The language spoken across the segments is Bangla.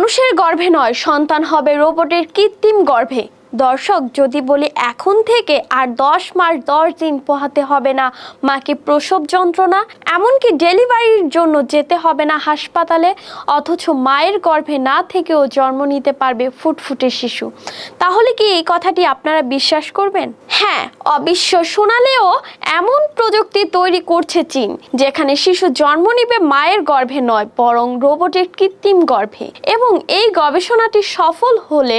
মানুষের গর্ভে নয় সন্তান হবে রোবটের কৃত্রিম গর্ভে। দর্শক, যদি বলি এখন থেকে আর দশ মাস দশ দিন পোহাতে হবে না। মাকে প্রসব যন্ত্রণা, এমনকি ডেলিভারির জন্য যেতে হবে না হাসপাতালে, অথচ মায়ের গর্ভে না থেকেও জন্ম নিতে পারবে ফুটফুটে শিশু। তাহলে কি এই কথাটি আপনারা বিশ্বাস করবেন? হ্যাঁ অবিশ্ব শোনালেও এমন প্রযুক্তি তৈরি করছে চীন, যেখানে শিশু জন্ম নিবে মায়ের গর্ভে নয়, বরং রোবটের কৃত্রিম গর্ভে। এবং এই গবেষণাটি সফল হলে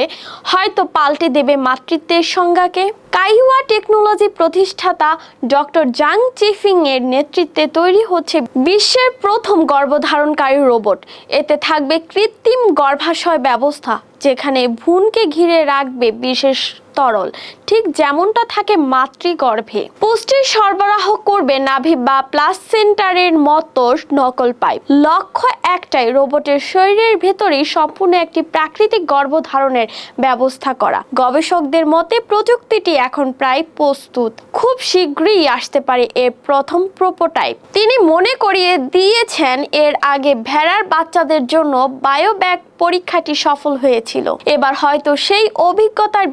হয়তো পাল্টে দেবে মাতৃত্বের সংজ্ঞাকে। কাইওয়া টেকনোলজি প্রতিষ্ঠাতা ডক্টর জাং চিফিং এর নেতৃত্বে তৈরি হচ্ছে বিশ্বের প্রথম গর্ভধারণকারী রোবট। এতে থাকবে কৃত্রিম গর্ভাশয় ব্যবস্থা, যেখানে ভ্রূণকে ঘিরে রাখবে বিশেষ তরল। ঠিক যেমনটা থাকে মাতৃগর্ভে। পুষ্টির সরবরাহ করবে নাভি বা প্লাসেন্টারের মতো নকল পাইপ। লক্ষ্য একটাই, রোবটের শরীরের ভেতরেই সম্পূর্ণ একটি প্রাকৃতিক গর্ভধারণের ব্যবস্থা করা। গবেষকদের মতে প্রযুক্তিটি এখন প্রায় প্রস্তুত। খুব শীঘ্রই আসতে পারে এর প্রথম প্রোপোটাইপ তিনি মনে করিয়ে দিয়েছেন, এর আগে ভেড়ার বাচ্চাদের জন্য বায়োব্যাগ পরীক্ষাটি সফল হয়েছিল। এবার হয়তো সেই অভিজ্ঞতার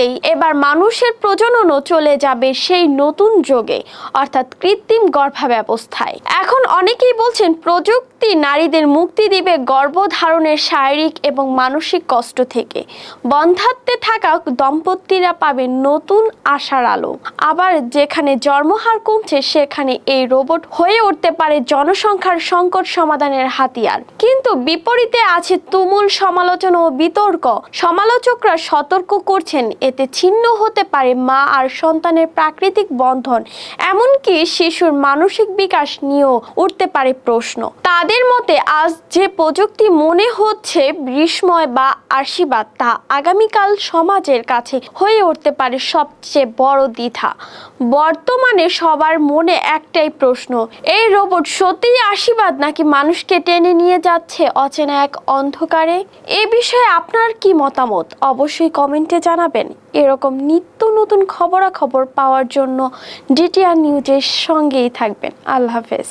ভিত্তিতেই এবার মানুষের প্রজননও চলে যাবে সেই নতুন যোগে, অর্থাৎ কৃত্রিম গর্ভাব্যবস্থায় এখন অনেকেই বলছেন প্রযুক্তি নারীদের মুক্তি দিবে গর্ভধারণের শারীরিক এবং মানসিক কষ্ট থেকে। বন্ধাত্বে থাকা দম্পতিরা পাবে নতুন আশার আলো। আবার যেখানে জন্মহার কমছে, সেখানে এই রোবট হয়ে উঠতে পারে জনসংখ্যার সংকট সমাধানের হাতিয়ার। কিন্তু বিপরীতে আছে তুমুল সমালোচনা ও বিতর্ক। সমালোচকরা সতর্ক করছেন, এতে ছিন্ন হতে পারে মা আর সন্তানের প্রাকৃতিক বন্ধন। এমনকি শিশুর মানসিক বিকাশ নিয়েও উঠতে পারে প্রশ্ন। তাদের মতে আজ যে প্রযুক্তি মনে হচ্ছে বিস্ময় বা আশীর্বাদ, তা আগামীকাল সমাজের কাছে হয়ে উঠতে পারে সবচেয়ে বড় দ্বিধা। বর্তমানে সবার মনে একটাই প্রশ্ন, এই রোবট সত্যিই আশীর্বাদ নাকি মানুষকে টেনে নিয়ে যাচ্ছে অচেনা এক অন্ধকারে? এ বিষয়ে আপনার কি মতামত? অবশ্যই কমেন্টে জানাবেন। এরকম নিত্য নতুন খবরাখবর পাওয়ার জন্য ডিটিআর নিউজের সঙ্গেই থাকবেন। আল্লাহ হাফেজ।